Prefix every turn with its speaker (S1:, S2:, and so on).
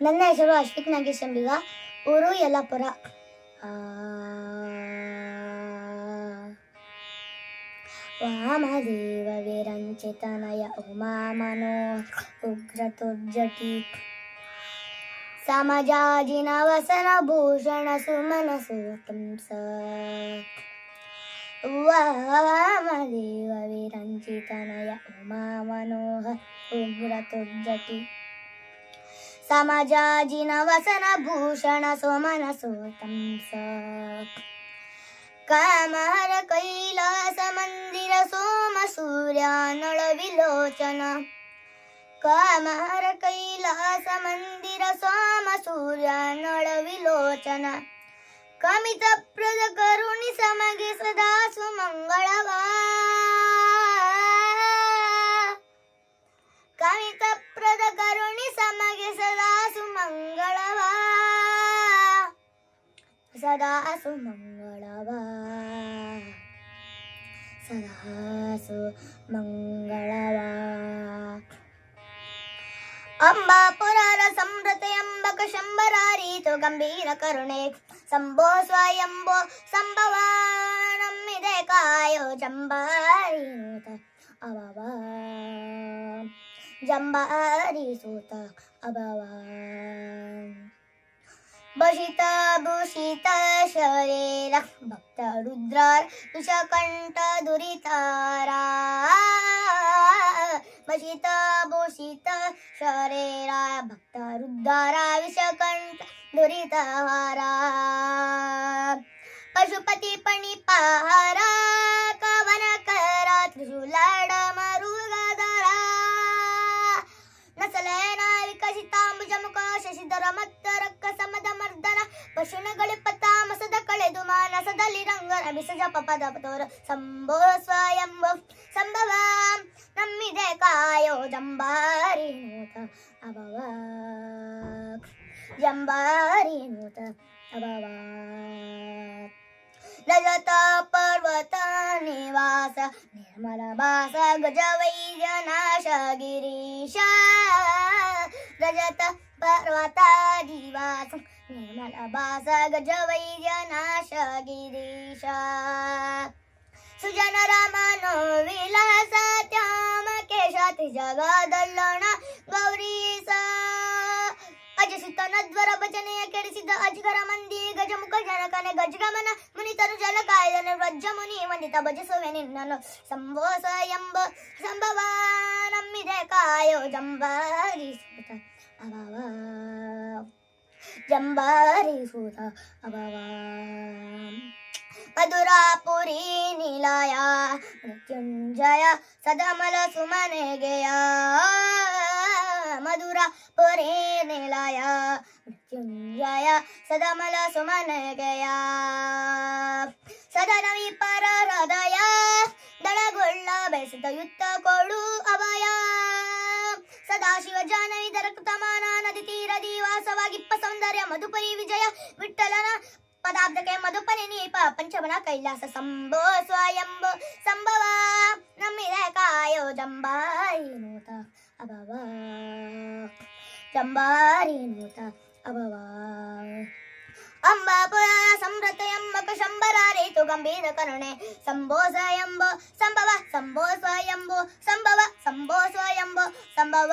S1: ನನ್ನ ಹೆಸರು ಅಶ್ವಿಕ್ ನಾಗೇಶ್ ಎಂಬಿಗ ಊರು ಯಲ್ಲಾಪುರ ಆ, ವಾಮದೇವ ವಿರಂಚಿತನಯ ಉಮಾ ಮನೋಹರ ಉಗ್ರತುರ್ಜಟಿ ಸಮಜಾಜಿನ ವಸನ ಭೂಷಣ ಸುಮನ ಸುತಂಸ ವಾಮದೇವ ವಿರಂಚಿತನಯ ಉಮಾ ಮನೋಹರ ಉಗ್ರತುರ್ಜಟಿ समाजाजिनवसनभूषण सोमनसोतं स। कामहर कैलासमन्दिर सोमसूर्यानळविलोचन कामहर कैलासमन्दिर सोमसूर्यानळविलोचन कमितप्रद करुणि समगे सदा सुमङ्गलवा ಸದಾ ಸುಮಂಗಳವ. ಸದಾ ಸುಮಂಗಳವ. ಅಂಬಾಪುರಾರ ಸಂಭ್ರತೆ ಎಂಬಕ ಶಂಬರಾರೀತು ಗಂಭೀರ ಕರುಣೆ. ಸಂಭೋ ಸ್ವಯಂಭೋ ಸಂಭವ ನಮ್ಮಿದೆ ಕಾಯೋ ಜಂಬಾರಿ ಅಬವ ಜಂಬಾರಿ ಸೂತ बशिता भूषित शरीर भक्त रुद्रार तुझ्या कंठ दुरितारा। बशिता भूषित शरीरा भक्त रुद्रारा विषकंठ दुरितारा। पशुपती पणी पहारा कवन करा त्रिशूलाड मरुगधरा नसले ना विकसितांबुजमुख शशिधर मत ಪಶುನಗಳಿಪ್ಪ ತಾಮಸದ ಕಳೆದು ಮಾನಸದಲ್ಲಿ ರಂಗನ ಬಿಸಜ ಪಪದ ತೋರ ಸಂಭೋ ಸ್ವಯಂಭೋ ಸಂಭವ ನಮ್ಮಿದೆ ಕಾಯೋ ಜಂಬಾರಿ ನೂತ ಅಭವ ಜಂಬಾರಿ ನೂತ ಅಭವ ರಜತ ಪರ್ವತ ನಿವಾಸ ನಿರ್ಮಲ ಭಾಸ ಗಜ ವೈದ್ಯನಾಶ ಗಿರೀಶ ರಜತ ಪರ್ವತ ನಿವಾಸ ನಿರ್ಮಲ ಭಾಸ ಗಜ ವೈದ್ಯನಾಶ ಗಿರೀಶ ಸುಜನರ ಮನೋ ವಿಲಾಸ ತ್ಯಾಮ ಕೇಶ ತ್ರಿಜಗದಲ್ಲಣ ಗೌರೀಸ ಅಜಸುತನದ್ವರ ಭಜನೆಯ ಕೆಡಿಸಿದ ಅಜಗರ ಮಂದಿ ಗಜಮುಖ ಜನಕನೆ ಗಜಗಮನ ಮುನಿತನು ಜಲ ಕಾಯ್ದನು ವ್ರಜ ಮುನಿ ವಂದಿತ ಭಜಿಸುವೆ ನಿನ್ನನು ಸಂಭೋಸ ಎಂಬ ಸಂಭವ ನಮ್ಮಿದೆ ಕಾಯೋ ಜಂಬಾರಿ ಸೂತ ಅಭವ ಜಂಬಾರಿ ಸೂತ ಅಭವ ಮಧುರಾಪುರಿ ನಿಲಯ ಮೃತ್ಯುಂಜಯ ಸದಮಲ ಸುಮನೆಗೆಯ ಮಧುರಾಪುರಿ ನಿಲಯ ಮೃತ್ಯುಂಜಯ ಸದಮಲ ಸುಮನೆಗೆಯ ಸದನ ವಿಪರ ಹೃದಯ ದಳಗೊಳ್ಳ ಬೆಳೆಸಿದ ಯುದ್ಧ ಕೊಡು ಅಭಯ ಸದಾಶಿವ ಜಾನವಿ ದರಕತಮಾನ ನದಿ ತೀರದಿ ವಾಸವಾಗಿಪ್ಪ ಸೌಂದರ್ಯ ಮಧುಪರಿ ವಿಜಯ ವಿಠಲನ ಪದಾರ್ಥಕ್ಕೆ ಮಧುಪರಿ ನೀಪ ಪಂಚಮನ ಕೈಲಾಸ ಸಂಭೋ ಸ್ವಯಂಭೋ ಸಂಭವ ನಮ್ಮಿದೆ ಕಾಯೋ ಜಂಬಾರಿ ನೂತ ಅಭವ ಜಂಬಾರಿ ನೂತ ಅಭವ ಅಂಬಾಪುರ ಸಂಭ್ರತ ಎಂಬಕ ಶಂಬರಾರೇತು ಗಂಭೀರ ಕರುಣೆ ಸಂಭೋ ಸ್ವಯಂಭೋ ಸಂಭವ ಸಂಭೋ ಸ್ವಯಂಭೋ ಸಂಭವ ಸಂಭೋ ಸ್ವಯಂಭೋ ಸಂಭವ